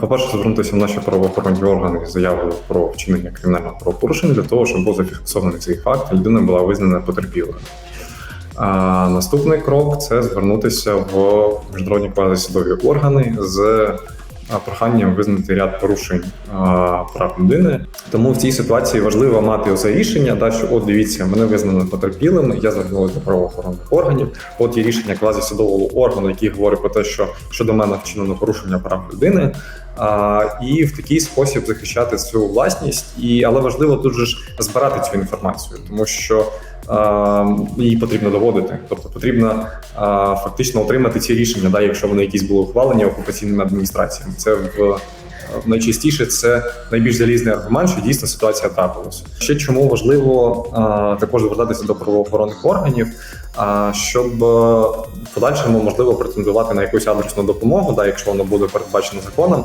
По-перше, звернутися в наші правоохоронні органи з заявою про вчинення кримінального правопорушення для того, щоб був зафіксований цей факт, людина була визнана потерпілою. А наступний крок це звернутися в міжнародні квазисудові органи з проханням визнати ряд порушень прав людини. Тому в цій ситуації важливо мати оце рішення, да, що от дивіться, мене визнано потерпілим, я звернулася до правоохоронних органів. От є рішення квазисудового органу, який говорить про те, що щодо мене вчинено порушення прав людини. І в такий спосіб захищати свою власність, і але важливо тут же ж збирати цю інформацію, тому що її потрібно доводити. Тобто потрібно фактично отримати ці рішення, да, якщо вони якісь були ухвалені окупаційними адміністраціями. Це в найчастіше це найбільш залізний аргумент, що дійсно ситуація трапилася. Ще чому важливо а, також звертатися до правоохоронних органів, а, щоб е, в подальшому можливо претендувати на якусь адресну допомогу, да, якщо воно буде передбачено законом.